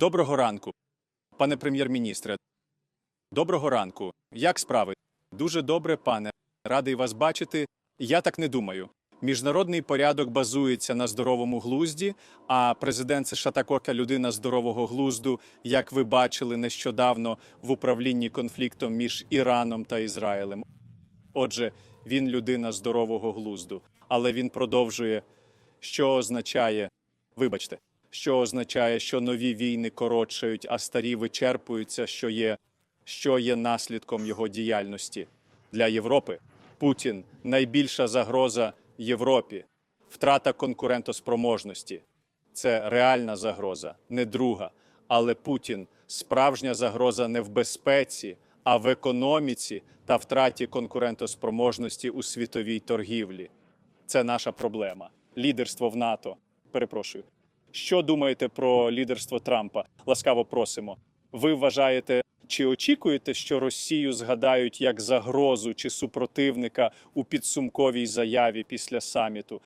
Доброго ранку, пане прем'єр-міністре. Доброго ранку. Як справи? Дуже добре, пане. Радий вас бачити. Я так не думаю. Міжнародний порядок базується на здоровому глузді, а президент США також людина здорового глузду, як ви бачили нещодавно в управлінні конфліктом між Іраном та Ізраїлем. Отже, він людина здорового глузду, але він продовжує, що означає, вибачте, що означає, що нові війни коротшають, а старі вичерпуються, що є, що є наслідком його діяльності для Європи. Путін найбільша загроза Європі, втрата конкурентоспроможності. Це реальна загроза, не друга. Але Путін справжня загроза не в безпеці, а в економіці та втраті конкурентоспроможності у світовій торгівлі. Це наша проблема. Лідерство в НАТО. Перепрошую. Що думаєте про лідерство Трампа? Ласкаво просимо. Ви вважаєте, чи очікуєте, що Росію згадають як загрозу чи супротивника у підсумковій заяві після саміту?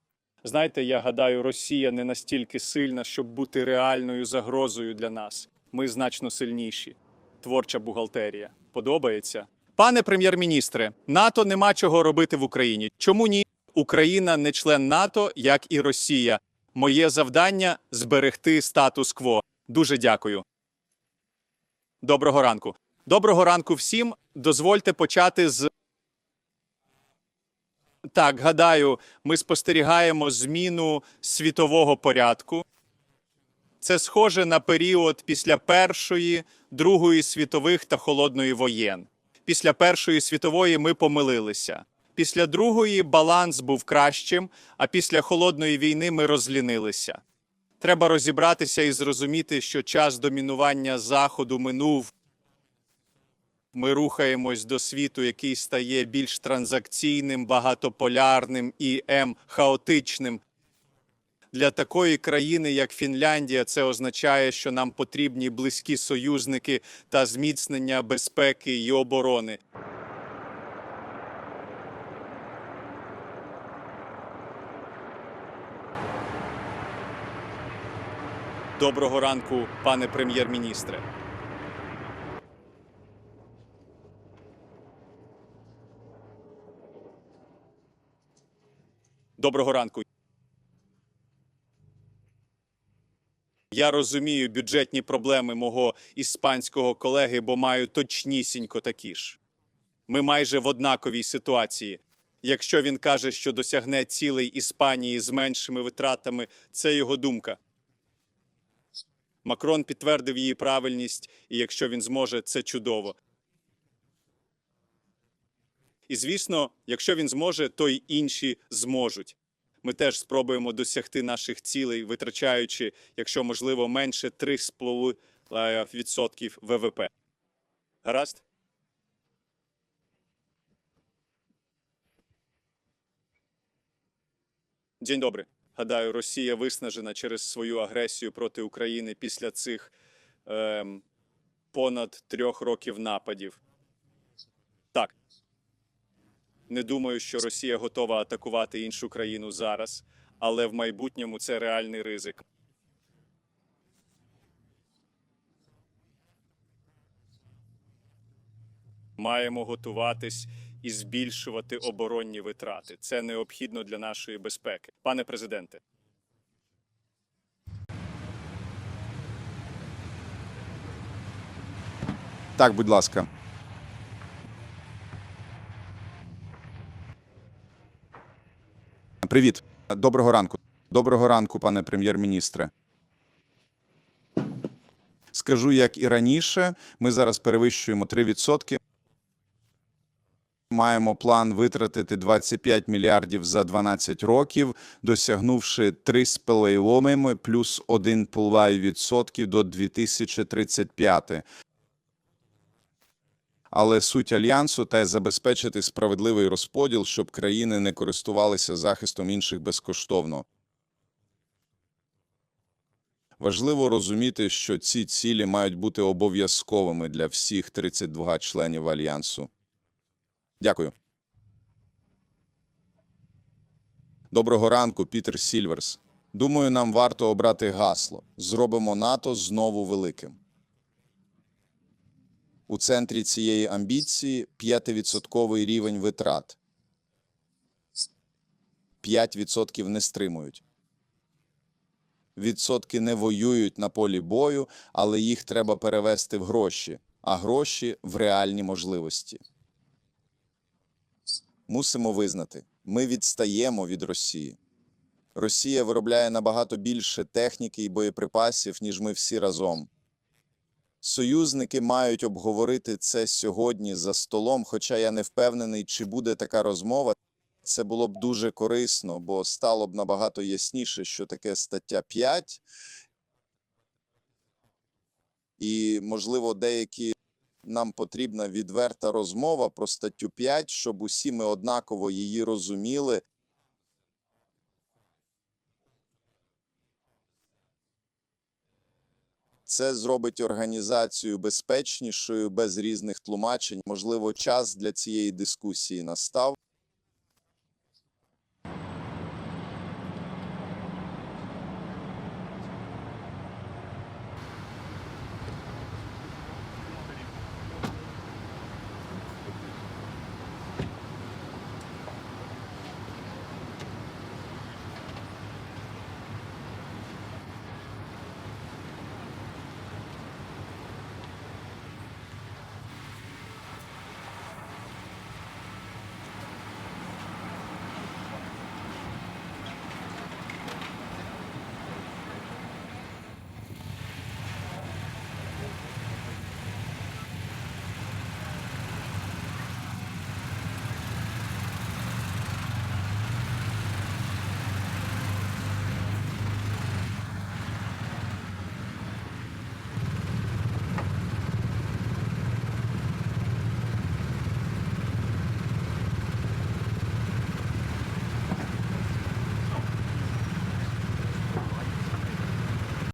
Знаєте, я гадаю, Росія не настільки сильна, щоб бути реальною загрозою для нас. Ми значно сильніші. Творча бухгалтерія. Подобається? Пане прем'єр-міністре, НАТО нема чого робити в Україні. Чому ні? Україна не член НАТО, як і Росія. Моє завдання зберегти статус-кво. Дуже дякую. Доброго ранку. Доброго ранку всім. Дозвольте почати з. Так, гадаю, ми спостерігаємо зміну світового порядку. Це схоже на період після Першої, Другої світових та холодної воєн. Після Першої світової ми помилилися. Після Другої баланс був кращим, а після холодної війни ми розлінилися. Треба розібратися і зрозуміти, що час домінування Заходу минув. Ми рухаємось до світу, який стає більш транзакційним, багатополярним і ем, хаотичним. Для такої країни, як Фінляндія, це означає, що нам потрібні близькі союзники та зміцнення безпеки і оборони. Доброго ранку, пане прем'єр-міністре. Доброго ранку. Я розумію бюджетні проблеми мого іспанського колеги, бо маю точнісінько такі ж. Ми майже в однаковій ситуації. Якщо він каже, що досягне цілей Іспанії з меншими витратами, це його думка. Макрон підтвердив її правильність, і якщо він зможе, це чудово. І звісно, якщо він зможе, то й інші зможуть. Ми теж спробуємо досягти наших цілей, витрачаючи, якщо можливо, менше 3,5% ВВП. Гаразд? День добрий. Гадаю, Росія виснажена через свою агресію проти України після цих е, понад трьох років нападів. Так. Не думаю, що Росія готова атакувати іншу країну зараз, але в майбутньому це реальний ризик. Маємо готуватись і збільшувати оборонні витрати. Це необхідно для нашої безпеки. Пане президенте. Так, будь ласка. Привіт. Доброго ранку. Доброго ранку, пане прем'єр-міністре. Скажу, як і раніше, ми зараз перевищуємо 3%. Маємо план витратити 25 мільярдів за 12 років, досягнувши 3,5 плюс 1,5% до 2035 але суть альянсу та забезпечити справедливий розподіл, щоб країни не користувалися захистом інших безкоштовно. Важливо розуміти, що ці цілі мають бути обов'язковими для всіх 32 членів альянсу. Дякую. Доброго ранку, Пітер Сільверс. Думаю, нам варто обрати гасло. Зробимо НАТО знову великим. У центрі цієї амбіції 5% рівень витрат. 5% не стримують. Відсотки не воюють на полі бою, але їх треба перевести в гроші, а гроші в реальні можливості. Мусимо визнати, ми відстаємо від Росії. Росія виробляє набагато більше техніки і боєприпасів, ніж ми всі разом. Союзники мають обговорити це сьогодні за столом, хоча я не впевнений, чи буде така розмова. Це було б дуже корисно, бо стало б набагато ясніше, що таке стаття 5. І, можливо, деякі нам потрібна відверта розмова про статтю 5, щоб усі ми однаково її розуміли. Це зробить організацію безпечнішою, без різних тлумачень. Можливо, час для цієї дискусії настав.